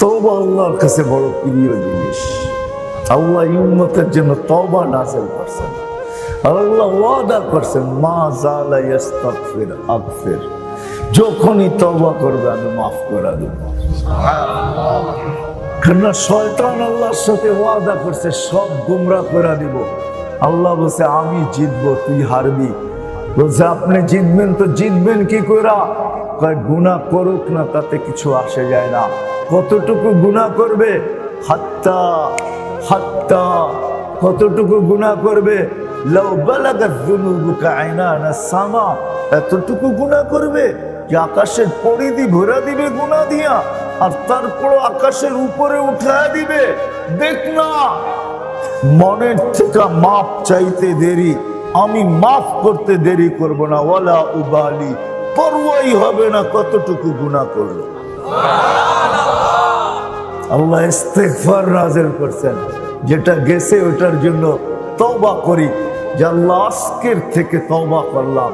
তওবা আল্লাহর কাছে বড় প্রিয় জিনিস। আল্লাহ ইউম্মতের জন্য তওবা নাযিল করছেন। আল্লাহ ওয়াদা করছেন, মা জালা ইস্তাগফির আগফির। যখনই তওবা করবে, আমি মাফ করে দেব। কেননা শয়তান আল্লাহর সাথে ওয়াদা করছে, সব গুমরা করে দিব। আল্লাহ বলছে, আমি জিতবো, তুই হারবি। বলছে, আপনি জিতবেন তো জিতবেন কি কইরা? কয় গুণা করুক না, তাতে কিছু আসে যায় না। কতটুকু গুণা করবে? হাত্তা হাত্তা, কতটুকু গুণা করবে? এতটুকু গুণা করবে যে আকাশের পরিধি ভরা দিবে গুণা দিয়া, আর তারপর আকাশের উপরে উঠা দিবে। দেখ না, মনের থেকে মাপ চাইতে দেরি, আমি মাফ করতে দেরি করব না। ওয়ালা উবালি, পরোয়াই হবে না কতটুকু গুণা করল আল্লাহ ইস্তেগফার নাযিল করছেন। যেটা গেছে ওটার জন্য তওবা করি। যে আল্লাহ আজকের থেকে তওবা করলাম।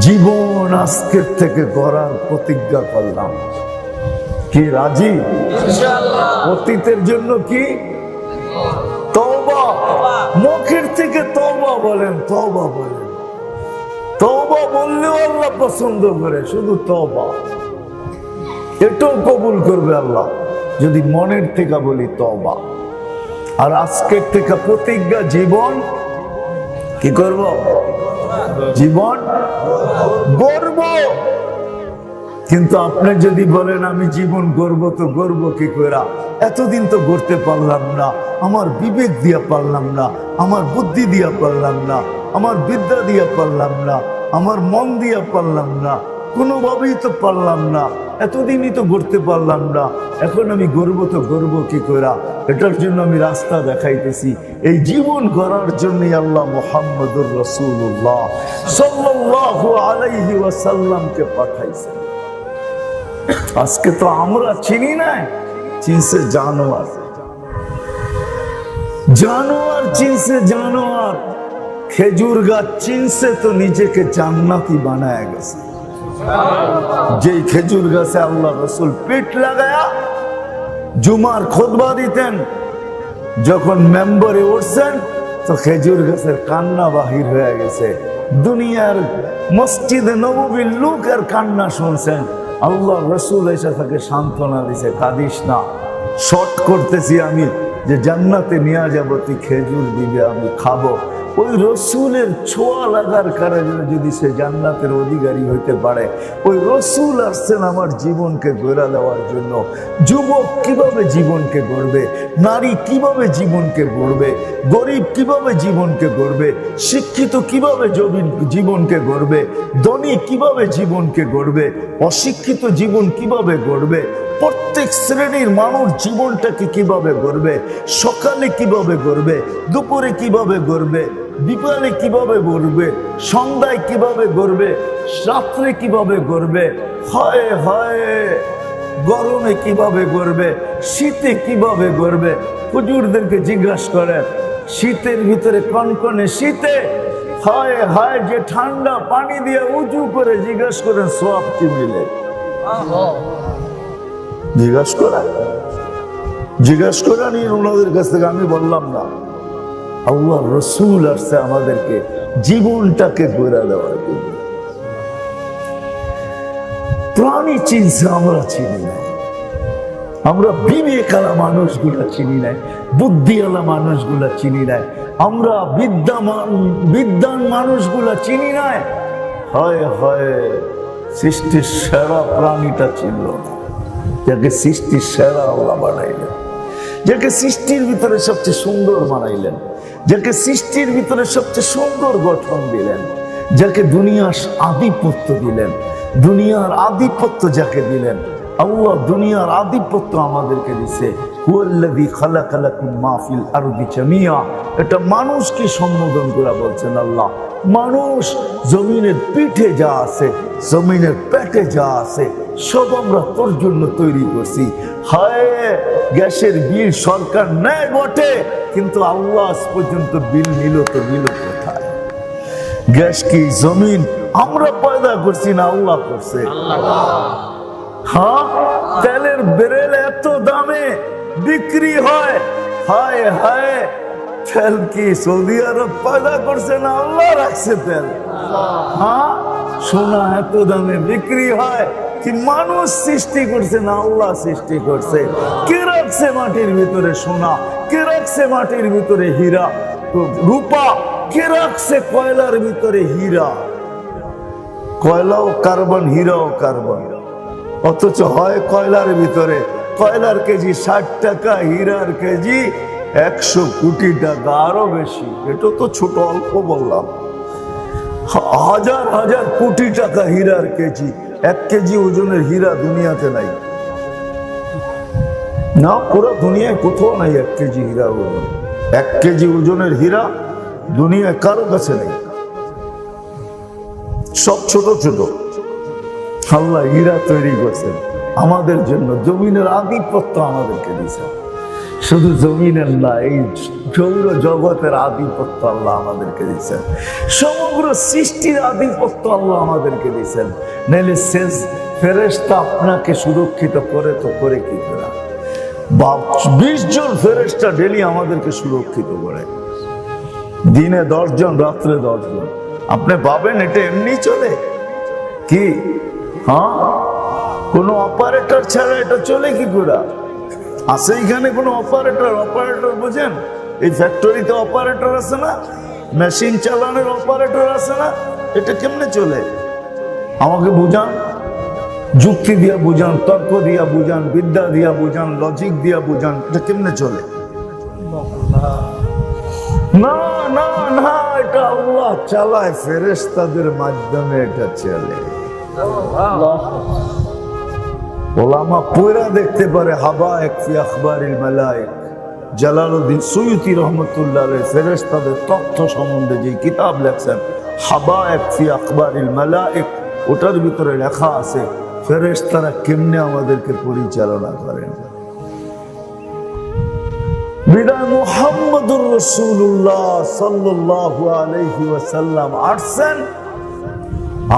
জীবন আজকের থেকে করার প্রতিজ্ঞা করলাম। কি রাজি? অতীতের জন্য কি? তওবা। মুখের থেকে তওবা বলেন তওবা বলেন। তওবা বললেও আল্লাহ পছন্দ করে শুধু তওবা। এটাও কবুল করবে আল্লাহ। যদি মনের থেকে বলি তওবা। আর আজকের থেকে প্রতিজ্ঞা জীবন কি করব? জীবন গর্ব কিন্তু আপনি যদি বলেন, আমি জীবন গর্ব তো গর্ব কি করা? এতদিন তো গড়তে পারলাম না, আমার বিবেক দিয়া পারলাম না, আমার বুদ্ধি দিয়া পারলাম না, আমার বিদ্যা দিয়া পারলাম না, আমার মন দিয়া পারলাম না কোনোভাবেই তো পারলাম না। এতদিনই তো গড়তে পারলাম না। এখন আমি গর্ব তো গর্ব কি করা? এটার জন্য আমি রাস্তা দেখাইতেছি। এই জীবন গড়ার জন্যই আল্লাহ মোহাম্মদুর রসুল্লাহ সাল্লাল্লাহু আলাইহি ওয়াসাল্লামকে পাঠাইছেন। আজকে তো আমরা চিনি নাই চিনছে জানোয়ার। জানোয়ার চিনছে জানোয়ার। খেজুর গাছ চিনছে তো নিজেকে জান্নাতি বানায় গেছে। যেই খেজুর গাছে আল্লাহ রসুল পিঠ লাগায়া জুমার খোদবা দিতেন, যখন মেম্বারে উঠছেন, তো খেজুর গাছের কান্না বাহির হয়ে গেছে। দুনিয়ার মসজিদে নবীর লোক আর কান্না শুনছেন। আল্লাহ রসুল এসে তাকে সান্ত্বনা দিছে, কাঁদিস না। শর্ট করতেছি আমি যে জান্নাতে নিয়ে যাব, তুই খেজুর দিবে, আমি খাব। ওই রসুলের ছোঁয়া লাগার কারণে যদি সে জান্নাতের অধিকারী হইতে পারে, ওই রসুল আসছেন আমার জীবনকে গড়া দেওয়ার জন্য। যুবক কীভাবে জীবনকে গড়বে? নারী কীভাবে জীবনকে গড়বে? গরিব কীভাবে জীবনকে গড়বে? শিক্ষিত কীভাবে জবিন- জীবনকে গড়বে? ধনী কীভাবে জীবনকে গড়বে? অশিক্ষিত জীবন কীভাবে গড়বে? প্রত্যেক শ্রেণির মানুষ জীবনটাকে কীভাবে গড়বে? সকালে কীভাবে গড়বে? দুপুরে কীভাবে গড়বে? বিকালে কীভাবে গড়বে? সন্ধ্যায় কীভাবে গড়বে? রাত্রে কীভাবে গড়বে? হয় হয়। গরমে কীভাবে গড়বে? শীতে কীভাবে গড়বে? হুজুরদেরকে জিজ্ঞাসা করেন, শীতের ভিতরে কনকনে শীতে? হয় হয়, যে ঠান্ডা পানি দিয়ে উঁচু করে জিজ্ঞাসা করেন সব কি মিলে? জিজ্ঞাসা করা জিজ্ঞাসা নিয়ে ওনাদের কাছ থেকে আমি বললাম না। আল্লাহ রসুল আসছে আমাদেরকে জীবনটাকে গড়ে দেওয়ার জন্য। প্রাণী চিনছে, আমরা চিনি না। আমরা বিবেকালা মানুষগুলা চিনি নাই বুদ্ধিওয়ালা মানুষগুলা চিনি নাই আমরা বিদ্যামান, বিদ্যান মানুষগুলা চিনি নাই হয় হয়, সৃষ্টির সেরা প্রাণীটা চিনল যাকে সৃষ্টির সেরা আল্লাহ বানাইলেন, যাকে সৃষ্টির ভিতরে সবচেয়ে সুন্দর বানাইলেন। যাকে সৃষ্টির ভিতরে সবচেয়ে সুন্দর গঠন দিলেন, যাকে দুনিয়ার আধিপত্য দিলেন, দুনিয়ার আধিপত্য যাকে দিলেন, আল্লাহ দুনিয়ার আধিপত্য আমাদেরকে দিছে। হুয়াল্লাযী খালাকালাকুম মা ফিল আরদি জামিয়া এটা মানুষকে সম্বোধন করে বলছেন আল্লাহ। মানুষ জমিনের পিঠে যা আছে, জমিনের পেটে যা আছে সব আমরা তোর জন্য তৈরি করছি। হায়, গ্যাসের বিল সরকার নেয় বটে, কিন্তু আল্লাহ পর্যন্ত বিল নিল তো নিল কোথায়? গ্যাস কি জমিন? আমরা পয়দা করছি না আল্লাহ করছে? হ্যাঁ তেলের বেরেল বিক্রি হয়। হায় হায়, তেল কি সৌদি আরব পয়দা করছে না আল্লাহ রাখছে তেল? হ্যাঁ সোনা এত দামে বিক্রি হয়। মানুষ সৃষ্টি করছে না আল্লাহ সৃষ্টি করছে? কে রাখছে মাটির ভিতরে সোনা? কে রাখছে মাটির ভিতরে হীরা? রূপা, কে কয়লার ভিতরে হীরা? কয়লাও কার্বন, হীরাও কার্বন। অথচ হয় কয়লার ভিতরে। কয়লার কেজি ষাট টাকা, হীরার কেজি একশো কোটি টাকা, আরও বেশি। এটা তো ছোট অল্প বললাম। হাজার হাজার কোটি টাকা হীরার কেজি। এক কেজি ওজনের হীরা দুনিয়াতে নাই। না, পুরো দুনিয়ায় কোথাও নাই এক কেজি হীরা ওজন। এক কেজি ওজনের হীরা দুনিয়ায় কারও কাছে নেই। সব ছোট ছোট। আল্লাহ হীরা তৈরি করছেন। আমাদের জন্য জমিনের আধিপত্য আমাদেরকে দিয়েছেন। শুধু জমিনের না, এই সৌর জগতের আধিপত্য আল্লাহ আমাদেরকে দিয়েছেন। সমগ্র সৃষ্টির আধিপত্য আল্লাহ আমাদেরকে দিয়েছেন। নাহলে শেষ ফেরেস্তা আপনাকে সুরক্ষিত করে তো করে কি করে? বা বিশ জন ফেরেস্তা ডেলি আমাদেরকে সুরক্ষিত করে। দিনে দশজন রাত্রে দশজন আপনি পাবেন এটা এমনি চলে? কি? হ্যাঁ? কোনো অপারেটর ছাড়া এটা চলে কি করে? আছে এখানে কোনো অপারেটর অপারেটর বুঝেন? এই ফ্যাক্টরিতে অপারেটর আছে না? মেশিন চালানোর অপারেটর আছে না? এটা কেমনে চলে? আমাকে বুঝান। যুক্তি দিয়া বুঝান, তর্ক দিয়া বুঝান, বিদ্যা দিয়া বুঝান লজিক দিয়া বুঝান, এটা কেমনে চলে? না না না, এটা আল্লাহ চালায়, ফেরেশতাদের মাধ্যমে এটা চলে। ওলামা পয়রা দেখতে পারে হাবা এক ফি আখবারিল মালায়েক। জালালউদ্দিন সুয়ুতি রহমতুল্লাহ ফেরেশতাদের তথ্য সম্বন্ধে যে কিতাব লেখছেন হাবা এক ফি আখবারিল মালায়েক, ওটার ভিতরে লেখা আছে, ফেরেশতারা কেমনে আমাদেরকে পরিচালনা করেন?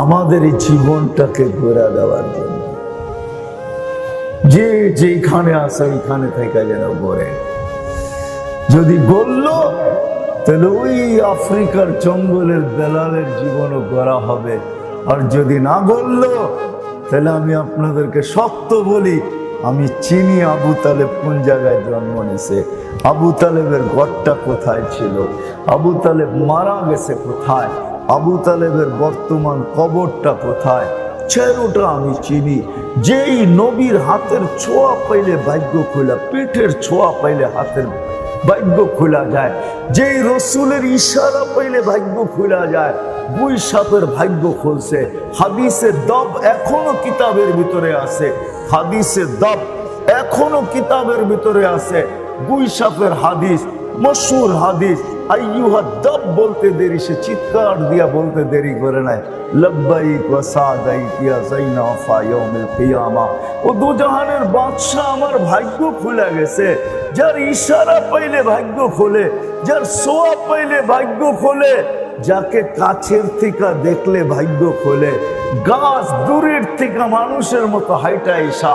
আমাদের জীবনটাকে ঘোরা দেওয়ার জন্য। যে যেখানে আসে ওইখানে থেকে যেন গড়ে যদি বলল, তাহলে ওই আফ্রিকার জঙ্গলের বেলালের জীবনও গড়া হবে। আর যদি না বলল, তাহলে আমি আপনাদেরকে শক্ত বলি, আমি চিনি আবু তালেব কোন জায়গায় জন্ম নিছে আবু তালেবের ঘরটা কোথায় ছিল? আবু তালেব মারা গেছে কোথায়? আবু তালেবের বর্তমান কবরটা কোথায়? চেরোটা আমি চিনি। যেই নবীর হাতের ছোঁয়া পাইলে ভাগ্য খোলা, পেটের ছোঁয়া পাইলে হাতের ভাগ্য খোলা যায়। যে রসুলের ইশারা পাইলে ভাগ্য খোলা যায় বুই সাপের ভাগ্য খুলছে। হাদিসের দব এখনও কিতাবের ভিতরে আছে। হাদিসের দব এখনও কিতাবের ভিতরে আছে। বুই সাপের হাদিস মশুর হাদিস, আইয়ুহা দব বলতে দেরি, সে চিৎকার দিয়া বলতে দেরি করে নাই। লব্বাইক ওয়া সাদাইক ইয়া যাইনাফা ইয়াউমিল কিয়ামা। ও দুজাহানের বাদশা আমার ভাগ্য খুলে গেছে। যার ইশারা পাইলে ভাগ্য খোলে, যার সোয়া পাইলে ভাগ্য খোলে। যাকে কাছের থেকে দেখলে ভাগ্য খোলে, গাছ দূরের থেকে মানুষের মতো হাইটা ইসা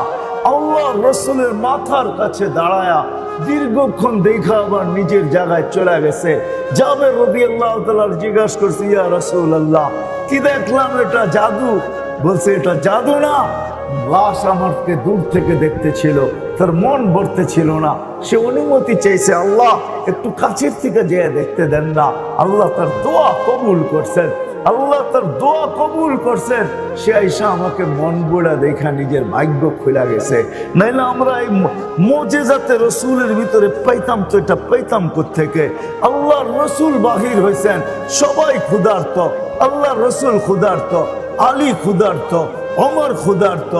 আল্লাহ রসুলের মাথার কাছে দাঁড়ায়া দীর্ঘক্ষণ দেখা আবার নিজের জায়গায় চলে গেছে। যাবে রবি আল্লাহ তালার জিজ্ঞাসা করছি, ইয়া রসুল আল্লাহ কি দেখলাম? এটা জাদু? বলছে, এটা জাদু না লাশ আমাকে দূর থেকে দেখতে ছিল। তার মন ভরতে ছিল না। সে অনুমতি চেয়েছে আল্লাহ, একটু কাছের থেকে যেয়ে দেখতে দেন না। আল্লাহ তার দোয়া কবুল করছেন। আল্লাহ তার দোয়া কবুল করছেন। সে আইসা আমাকে মন গোড়া দেখা নিজের ভাগ্য খোলা গেছে। নাইলে আমরা এই মজেজাতে রসুলের ভিতরে পাইতাম তো এটা পাইতাম থেকে আল্লাহ রসুল বাহির হয়েছেন সবাই ক্ষুধার্ত। আল্লাহ রসুল ক্ষুধার্ত, আলী ক্ষুধার্ত অমর ক্ষুধার্ত,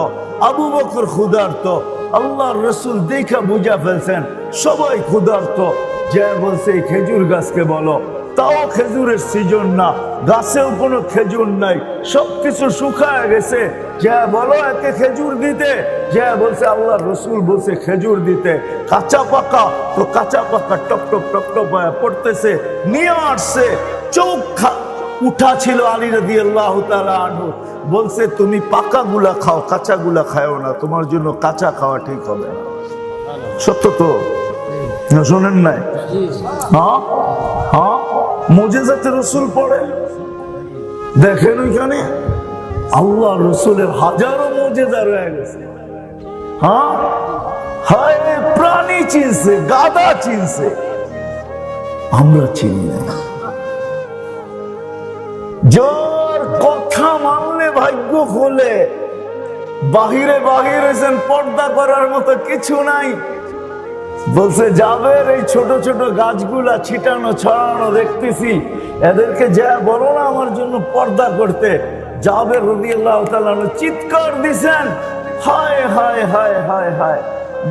আবু বকর ক্ষুধার্ত আল্লাহ রসুল দেখা বুঝা ফেলছেন। সবাই ক্ষুধার্ত। যে বলছে, এই খেজুর গাছকে বলো। তাও খেজুরের সিজন না। গাছেও কোনো খেজুর নাই। সবকিছু শুকায় গেছে। যা বলো, একে খেজুর দিতে। যা বলছে আল্লাহ রসুল বলছে খেজুর দিতে। কাঁচা পাকা। তো কাঁচা পাকা টপ টপ টপ টপ পড়তেছে। নিয়ে আসছে। চোখ উঠা ছিল আলী রদি আল্লাহ আনহু। বলছে, তুমি পাকা গুলা খাও, কাঁচা গুলা খাও না, তোমার জন্য কাঁচা খাওয়া ঠিক হবে না। সত্য তো? শোনেন নাই? হ্যাঁ? হ্যাঁ? রসুল পড়ে? দেখেন ওইখানে? আল্লাহ রসুলের হাজারো মোজেজা রয়ে গেছে। হ্যাঁ? হায়, প্রাণী চিনছে গাদা চিনছে। আমরা চিনি না। যার কথা মানলে ভাগ্য খোলে, বাহিরে বাহির বাহিরেছেন পর্দা করার মতো কিছু নাই। বলছে যাবের এই ছোট ছোট গাছগুলা ছিটানো, ছড়ানো দেখতেছি। এদেরকে যা বলো না আমার জন্য পর্দা করতে। যাবের রবি আল্লাহ চিৎকার দিছেন, হায় হায় হায় হায় হায়,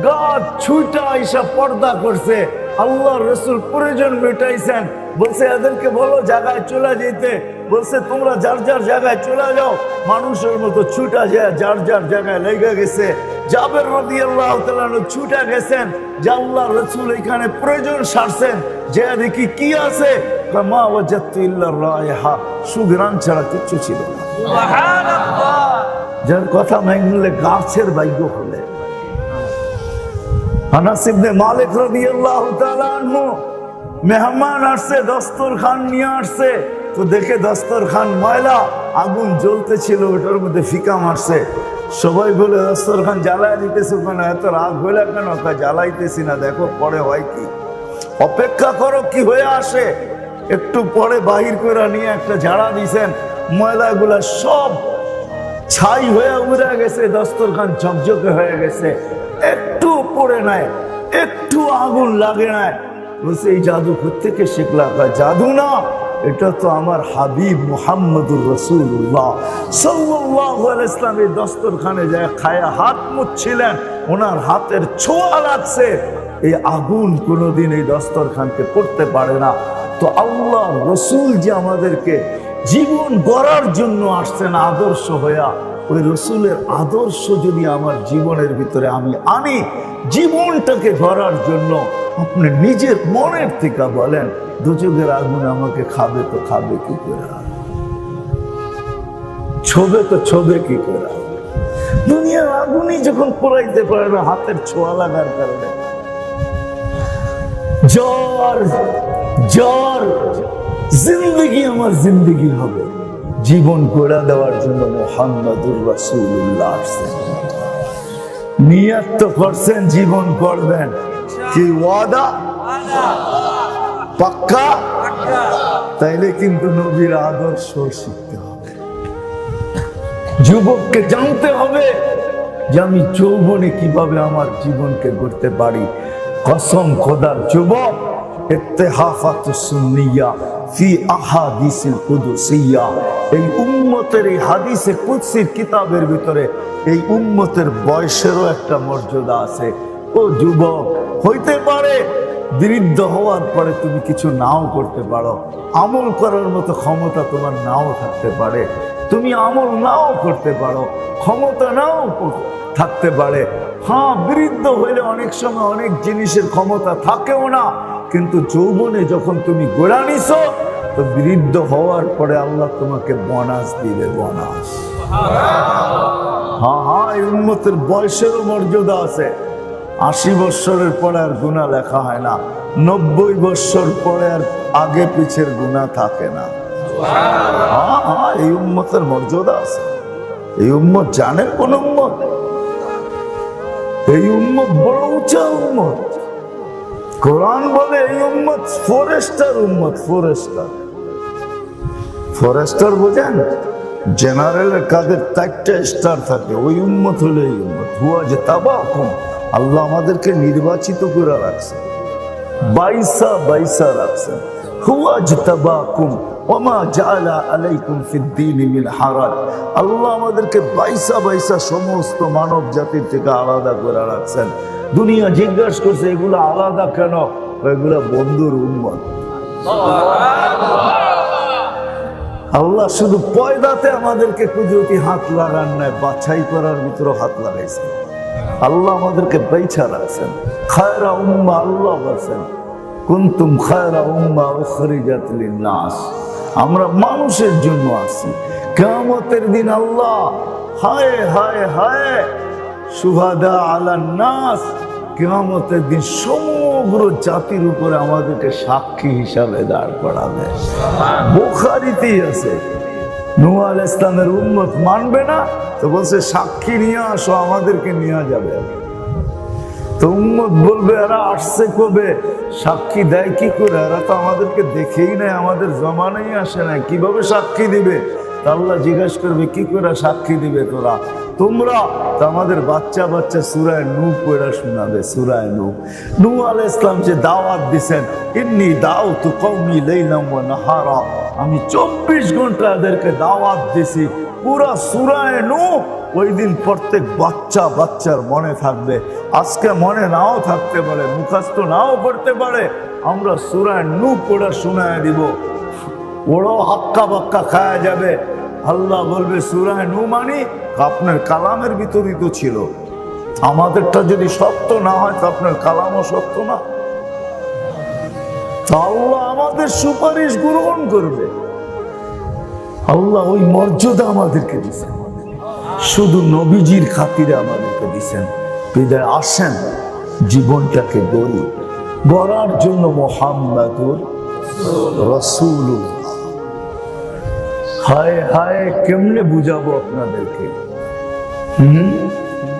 গাছ ছুটা এসব পর্দা করছে। আল্লাহ রসুল প্রয়োজন মেটাইছেন। বলছে, এদেরকে বলো, জায়গায় চলে যেতে বলছে, তোমরা যার যার জায়গায় চলে যাও, মানুষের মতো ছুটা যায় যার যার জায়গায় লেগে গেছে। জাবের রবি আল্লাহ ছুটা গেছেন, যে আল্লাহ রসুল এখানে প্রয়োজন সারছেন, যে দেখি কি আছে? মা রায়হা। সুগ্রাম ছাড়া কিচ্ছু ছিল যার কথা মাইনলে গাছের ভাগ্য হলে। আনাস ইবনে মালিক তাআলা আনহু মেহমান আসছে দস্তর খান নিয়ে আসছে। তো দেখে দস্তরখান ময়লা আগুন জ্বলতেছিল ওটার মধ্যে ফিকা মারছে। সবাই বলে দস্তরখান জ্বালায় দিতেছে কেন? এত রাগ হইলে কেন? কয়, জ্বালাইতেছি না দেখো পরে হয় কি। অপেক্ষা করো কি হয়ে আসে। একটু পরে বাহির করে নিয়ে একটা ঝাড়া দিছেন। ময়লাগুলা সব ছাই হয়ে উড়ে গেছে দস্তরখান ঝকঝকে হয়ে গেছে। একটু পড়ে নাই একটু আগুন লাগে নাই। বলছে এই জাদু থেকে শিখলা? জাদু না এটা তো আমার হাবিব মুহাম্মদুর রসুল্লাহ সাল্লাহ ইসলাম এই দস্তরখানে যায় খায়া হাত মুচ্ছিলেন ওনার হাতের ছোঁয়া লাগছে। এই আগুন কোনোদিন এই দস্তরখানকে পড়তে পারে না। তো আল্লাহ রসুল যে আমাদেরকে জীবন গড়ার জন্য আসছেন আদর্শ হইয়া ওই রসুলের আদর্শ যদি আমার জীবনের ভিতরে আমি আনি, জীবনটাকে গড়ার জন্য আপনি নিজের মনের থেকে বলেন দুচোখের আগুন আমাকে খাবে তো খাবে কি করে? ছবে তো ছবে কি করে? দুনিয়ার আগুনই যখন পোড়াইতে পারে না, হাতের ছোঁয়া লাগার কারণে। জ্বর জ্বর, জিন্দগি আমার জিন্দগি হবে। জীবন গড়া দেওয়ার জন্য মোহাম্মদুর রাসূলুল্লাহ আসছেন। নিয়ত করছেন জীবন করবেন। কি ওয়াদা? পাক্কা? তাইলে কিন্তু নবীর আদর্শ শিখতে হবে। যুবককে জানতে হবে যে আমি যৌবনে কীভাবে আমার জীবনকে গড়তে পারি। কসম খোদার যুবক ইত্তেহাফাত সুন্নিয়া। ফি আহাদিসিল কুদুসিয়া। এই উম্মতের এই হাদিসে কুদসির কিতাবের ভিতরে এই উম্মতের বয়সেরও একটা মর্যাদা আছে। ও যুবক, হইতে পারে বৃদ্ধ হওয়ার পরে তুমি কিছু নাও করতে পারো। আমল করার মতো ক্ষমতা তোমার নাও থাকতে পারে। তুমি আমল নাও করতে পারো, ক্ষমতা নাও থাকতে পারে। হ্যাঁ বৃদ্ধ হইলে অনেক সময় অনেক জিনিসের ক্ষমতা থাকেও না। কিন্তু যৌবনে যখন তুমি গোড়া নিছো তো বৃদ্ধ হওয়ার পরে আল্লাহ তোমাকে বনাস দিবে, বনাস। হ্যাঁ হ্যাঁ এই উন্মতের বয়সেরও মর্যাদা আছে। আশি বৎসরের পরে আর গুণা লেখা হয় না। নব্বই বৎসর পরে আর আগে পিছের গুণা থাকে না। হ্যাঁ হ্যাঁ এই উম্মতের মর্যাদা আছে। এই উম্মত জানেন কোন উম্মত? এই উম্মত বড় উঁচা উম্মত। কোরআন বলে এই উম্মত ফরেস্টার উম্মত, ফরেস্টার। ফরেস্টার বোঝেন? জেনারেলের কাদের চারটা স্টার থাকে। ওই উম্মত হলে এই উম্মত। হুয়া যে তাবাকুম আল্লাহ আমাদেরকে নির্বাচিত করে রাখছে। বাইসা বাইসা রাখছেন হুয়া জিতাবাকুম ওমা জাআলা আলাইকুম ফিদ্দীনি মিন হারাজ। আল্লাহ আমাদেরকে বাইসা বাইসা সমস্ত মানব জাতির থেকে আলাদা করে রাখছেন। দুনিয়া জিজ্ঞাসা করছে, এগুলো আলাদা কেন? এগুলো বন্ধুর উন্মত। আল্লাহ শুধু পয়দাতে আমাদেরকে কুদরতি হাত লাগান নাই, বাছাই করার ভিতরে হাত লাগাইছে। আল্লাহ আমাদেরকে বেছা রাখছেন। খায়রা উম্মা আল্লাহ বলছেন, কুন্তুম খায়রা উম্মা উখরিজাত লিন্নাস। আমরা মানুষের জন্য আছি। কিয়ামতের দিন আল্লাহ, হায় হায় হায় নাস। কেয়ামতের দিন সমগ্র জাতির উপরে আমাদেরকে সাক্ষী হিসাবে দাঁড় করাবে। বোখারিতেই আছে। নূহ আল ইসলামের উন্মত মানবে না, তো বলছে, সাক্ষী নিয়ে আসো, আমাদেরকে নিয়ে যাবে। তো উম্মত বলবে, এরা আসছে কবে? সাক্ষী দেয় কি করে? এরা তো আমাদেরকে দেখেই নাই আমাদের জমানেই আসে না। কীভাবে সাক্ষী দিবে? তা আল্লাহ জিজ্ঞেস করবে, কি করে সাক্ষী দিবে তোরা? তোমরা তো আমাদের বাচ্চা বাচ্চা সুরায় নু পড়া শোনাবে, সুরায় নু নু আল ইসলাম যে দাওয়াত দিছেন, ইন্নি দাও তু কৌমি লাইলাম নাহারা। আমি চব্বিশ ঘণ্টা এদেরকে দাওয়াত দিছি, পুরা সুরায় নু ওই দিন প্রত্যেক বাচ্চা বাচ্চার মনে থাকবে, আজকে মনে নাও থাকতে পারে মুখাস্ত নাও পড়তে পারে। আমরা সুরায় নু পড়া শোনায় দিব। ওরাও হাক্কা বাক্কা খায়া যাবে। আল্লাহ বলবে, সুরায় নু মানি আপনার কালামের ভিতরই তো ছিল। আমাদেরটা যদি সত্য না হয়, তো আপনার কালামও সত্য না। আল্লাহ আমাদের সুপারিশ গ্রহণ করবে। আল্লাহ ওই মর্যাদা আমাদেরকে দিচ্ছেন শুধু নবীজির খাতিরে আমাদেরকে দিচ্ছেন বিদায়, আসেন, জীবনটাকে গড়ি। গড়ার জন্য মোহাম্মদুর রসুল হায় হায়, কেমনে বুঝাবো আপনাদেরকে? হুম?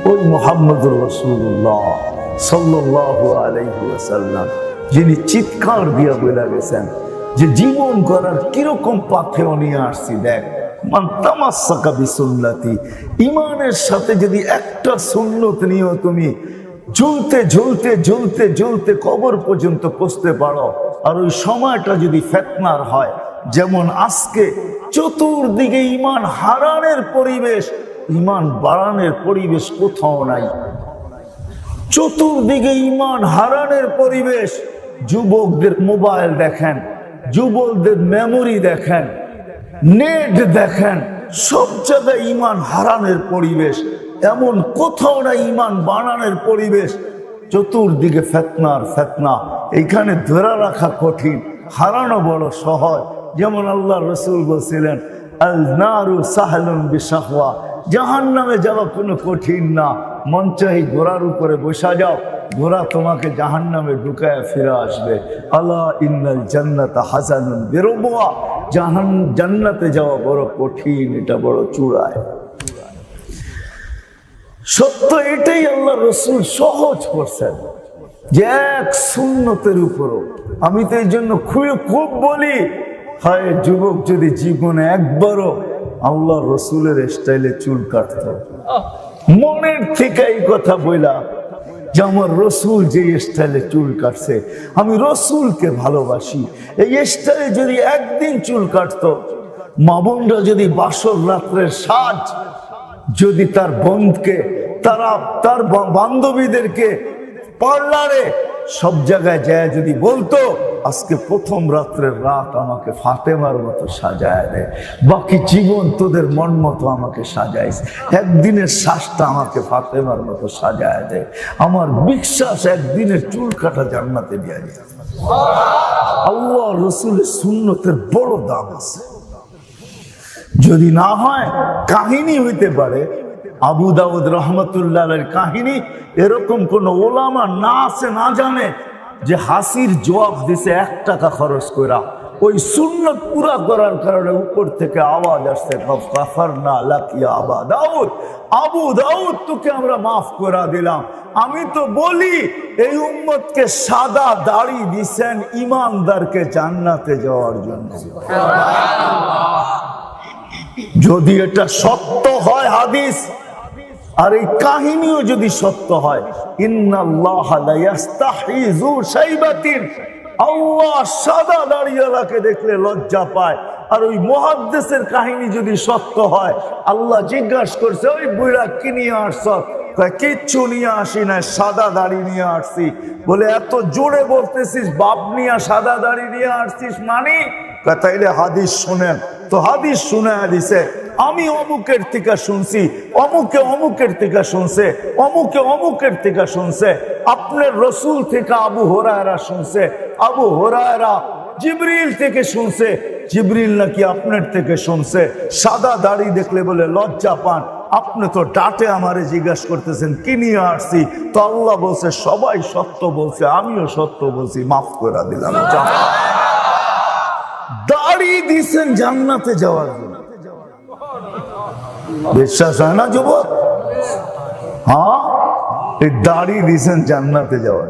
ওই মোহাম্মদুর রসুল্লাহ সাল্লাহ আলাইসাল্লাম যিনি চিৎকার দিয়া বলে গেছেন যে জীবন করার কীরকম পাথেও নিয়ে আসছি, দেখ। মান ইমানের সাথে যদি একটা সুন্নত নিয়েও তুমি ঝুলতে ঝুলতে ঝুলতে ঝুলতে কবর পর্যন্ত পৌঁছতে পারো, আর ওই সময়টা যদি ফেতনার হয় যেমন আজকে চতুর্দিকে ইমান হারানের পরিবেশ, ইমান বাড়ানোর পরিবেশ কোথাও নাই। চতুর্দিকে ইমান হারানের পরিবেশ, যুবকদের মোবাইল দেখেন, যুবকদের মেমোরি দেখেন, নেট দেখেন, সব জায়গায় ইমান হারানের পরিবেশ, এমন কোথাও না ইমান বানানোর পরিবেশ। চতুর্দিকে ফেতনার ফেতনা, এইখানে ধরে রাখা কঠিন, হারানো বড় সহজ। যেমন আল্লাহ রসুল বলছিলেন আল নারু সাহলুন বিশাহওয়া। জাহান নামে যাওয়া কোনো কঠিন না। মন ঘোড়ার উপরে বসা যাও, ঘোড়া তোমাকে জাহান নামে ঢুকায় ফিরে আসবে। আল্লাহ ইন্নাল জান্নাত হাসানুন বেরোবোয়া জাহান, জান্নাতে যাওয়া বড় কঠিন, এটা বড় চূড়ায়। সত্য এটাই আল্লাহ রসুল সহজ করছেন যে এক সুন্নতের উপরও। আমি তো এই জন্য খুব খুব বলি হয় যুবক যদি জীবনে একবারও আল্লাহ রসুলের স্টাইলে চুল কাটত। মনের থেকে এই কথা বইলা যে আমার রসুল যে স্টাইলে চুল কাটছে আমি রসুলকে ভালোবাসি। এই স্টাইলে যদি একদিন চুল কাটতো মা বোনরা যদি বাসর রাত্রের সাজ যদি তার বন্ধকে তারা তার বান্ধবীদেরকে পার্লারে সব জায়গায় যায়, যদি বলতো, আজকে প্রথম রাত্রের রাত আমাকে ফাতেমার মতো সাজায় দে। বাকি জীবন তোদের মন মতো আমাকে সাজাইস। একদিনের শ্বাসটা আমাকে ফাতেমার মতো সাজায় দে। আমার বিশ্বাস একদিনের চুল কাটা জান্নাতে দেওয়া যায় আল্লাহ রসুলের সুন্নতের বড় দাম আছে। যদি না হয়, কাহিনী হইতে পারে আবু দাউদ রহমতুল্লাহের কাহিনী এরকম কোন ওলামা না আছে না জানে যে হাসির জবাব দিছে এক টাকা খরচ করা ওই সুন্নত পুরা করার কারণে উপর থেকে আওয়াজ আসছে না লাকিয়া আবা দাউদ আবু দাউদ তোকে আমরা মাফ করা দিলাম। আমি তো বলি এই উম্মতকে সাদা দাড়ি দিছেন ইমানদারকে জান্নাতে যাওয়ার জন্য। যদি এটা সত্য হয় হাদিস আর এই কাহিনীও যদি সত্য হয় আল্লাহ সাদা দাড়িয়ালাকে দেখলে লজ্জা পায়। আর ওই মহাদ্দেশের কাহিনী যদি সত্য হয়, আল্লাহ জিজ্ঞাসা করছে, ওই বুড়া কি নিয়ে আসছ? কিচ্ছু নিয়ে আসি না, সাদা দাড়ি নিয়ে আসছি। বলে, এত জোরে বলতেছিস, বাপ নিয়ে সাদা দাড়ি নিয়ে আসছিস মানি? তাইলে হাদিস শুনেন। তো হাদিস শুনে দিছে, আমি অমুকের থেকে শুনছি, অমুকে অমুকের থেকে শুনছে, অমুকে অমুকের থেকে শুনছে, আপনার রসুল থেকে আবু হোরায়রা শুনছে, আবু হোরায়রা জিবরিল থেকে শুনছে, জিবরিল নাকি আপনার থেকে শুনছে, সাদা দাড়ি দেখলে বলে, লজ্জা পান, আপনি তো ডাটে আমারে জিজ্ঞাসা করতেছেন, কি নিয়ে আসছি? তো আল্লাহ বলছে, সবাই সত্য বলছে, আমিও সত্য বলছি, মাফ করে দিলাম দাড়ি দিছেন জান্নাতে যাওয়ার জন্য। বিশ্বাস হয় না, যুবক? হ্যাঁ? দাড়ি দিছেন জান্নাতে যাওয়ার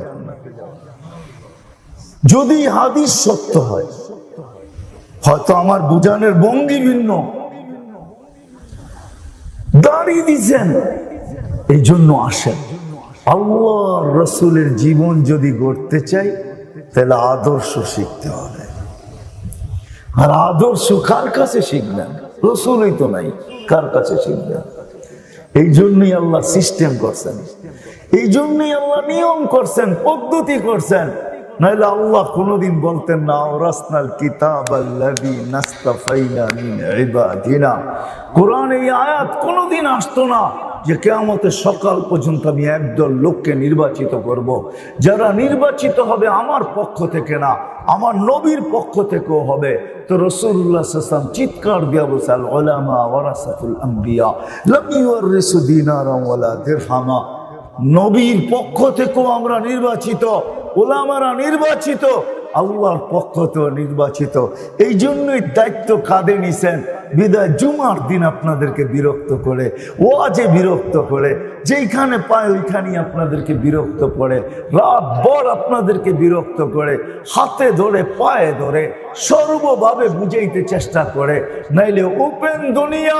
যদি হাদিস সত্য হয়, হয়তো আমার বুঝানোর ভঙ্গি ভিন্ন। দাড়ি দিছেন এই জন্য আসেন। আল্লাহ রসুলের জীবন যদি গড়তে চাই, তাহলে আদর্শ শিখতে হবে। আর আদর্শ কার কাছে শিখবেন? রসুলই তো নাই, কার কাছে শিখবেন? এই জন্যই আল্লাহ সিস্টেম করছেন। এই জন্যই আল্লাহ নিয়ম করছেন, পদ্ধতি করছেন। নাহলে আল্লাহ কোনোদিন বলতেন না ওরাসনাল কিতাব আল্লাযী নাস্তাফাইনা মিন ইবাদিনা। কোরআন এই আয়াত কোনোদিন আসতো না। যে কেয়ামতের সকাল পর্যন্ত আমি একদল লোককে নির্বাচিত করব। যারা নির্বাচিত হবে আমার পক্ষ থেকে না, আমার নবীর পক্ষ থেকেও হবে। তো রসুল্লাহ চিৎকার নবীর পক্ষ থেকেও আমরা নির্বাচিত ওলামারা নির্বাচিত, আল্লাহর পক্ষ তো নির্বাচিত। এই জন্যই দায়িত্ব কাঁধে নিছেন। বিদায় জুমার দিন আপনাদেরকে বিরক্ত করে, ওয়াজে বিরক্ত করে, যেইখানে পায় ওইখানেই আপনাদেরকে বিরক্ত করে, রাত বর আপনাদেরকে বিরক্ত করে, হাতে ধরে, পায়ে ধরে, সর্বভাবে বুঝাইতে চেষ্টা করে, নাইলে ওপেন দুনিয়া,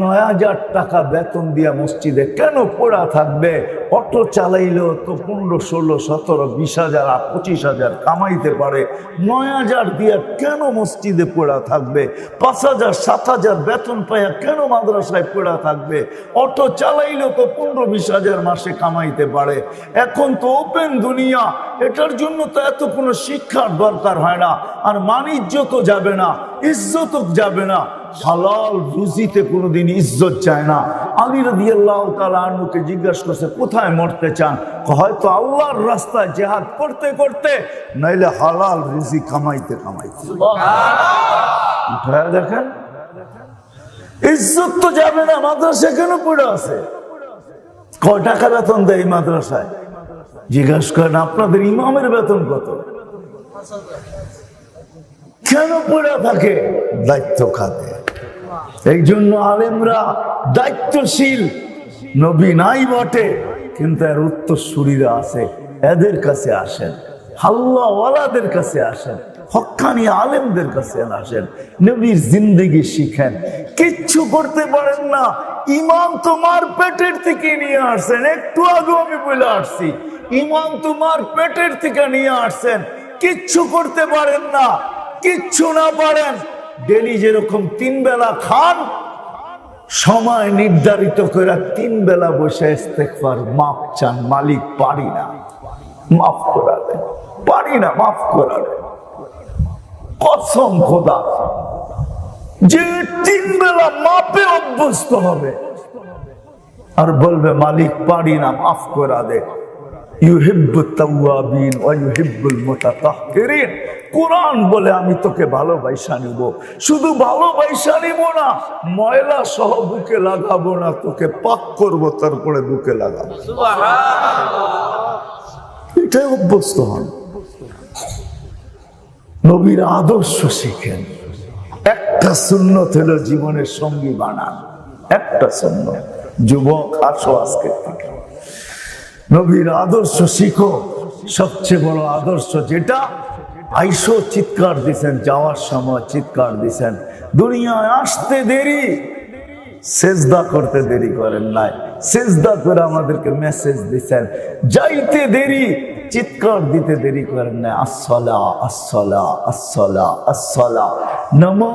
নয় হাজার টাকা বেতন দিয়া মসজিদে কেন পড়া থাকবে? অটো চালাইলেও তো পনেরো, ষোলো, সতেরো, বিশ হাজার আর পঁচিশ হাজার কামাইতে পারে। নয় হাজার দিয়া কেন মসজিদে পড়া থাকবে? পাঁচ হাজার সাত হাজার বেতন পাইয়া কেন মাদ্রাসায় পড়া থাকবে? অটো চালাইলেও তো পনেরো বিশ হাজার মাসে কামাইতে পারে। এখন তো ওপেন দুনিয়া এটার জন্য তো এত কোনো শিক্ষার দরকার হয় না। আর মানিজ্য তো যাবে না ইজ্জত যাবে না। হালাল রুজিতে কোনোদিন ইজ্জত চায় না। আলী রদি আল্লাহ তালুকে জিজ্ঞাসা করছে কোথায় মরতে চান? হয়তো আল্লাহর রাস্তায় জেহাদ করতে করতে নাইলে হালাল রুজি কামাইতে কামাইতে। দেখেন ইজ্জত তো যাবে না, মাদ্রাসা কেন পড়ে আছে? কয় টাকা বেতন দেয় মাদ্রাসায়? জিজ্ঞাসা করেন, আপনাদের ইমামের বেতন কত? কেন পড়ে থাকে? দায়িত্ব খাতে এই জন্য আলেমরা দায়িত্বশীল। নবী নাই বটে, কিন্তু এর উত্তরসূরিরা আছে, এদের কাছে আসেন। হাল্লাওয়ালাদের কাছে আসেন হক্কানি আলেমদের কাছে আসেন, নবীর জিন্দগি শিখেন। কিচ্ছু করতে পারেন না। ইমাম তোমার পেটের থেকে নিয়ে আসছেন। একটু আগে আমি বলে আসছি, ইমাম তোমার পেটের থেকে নিয়ে আসছেন। কিচ্ছু করতে পারেন না। কিচ্ছু না পারেন। ডেলি যেরকম তিন বেলা খান, সময় নির্ধারিত করে তিন বেলা বসে মাপ চান, মালিক পারি না। মাফ পারি না, মাফ কসম খোদা। যে তিন বেলা মাপে অভ্যস্ত হবে, আর বলবে, মালিক, পারি না, মাফ করা দে। কোরআন বলে, আমি তোকে ভালোবাসা নিব। শুধু ভালোবাসা নিব না, ময়লা সহ বুকে লাগাবো না, তোকে পাক করব, তারপরে বুকে লাগাবো। এটাই অভ্যস্ত হন। নবীর আদর্শ শিখেন। একটা সুন্নত হলো জীবনের সঙ্গী বানান। একটা সুন্নত। যুবক, আসো আজকের থেকে। নবীর আদর্শ শিখো। সবচেয়ে বড় আদর্শ যেটা, আইসো চিৎকার দিছেন, যাওয়ার সময় চিৎকার দিছেন। দুনিয়ায় আসতে দেরি, সেজদা করতে দেরি করেন নাই। সেজদা করে আমাদেরকে মেসেজ দিছেন যাইতে দেরি চিৎকার দিতে দেরি করেন নাই আসলা আসলা আসলা আসলা নমো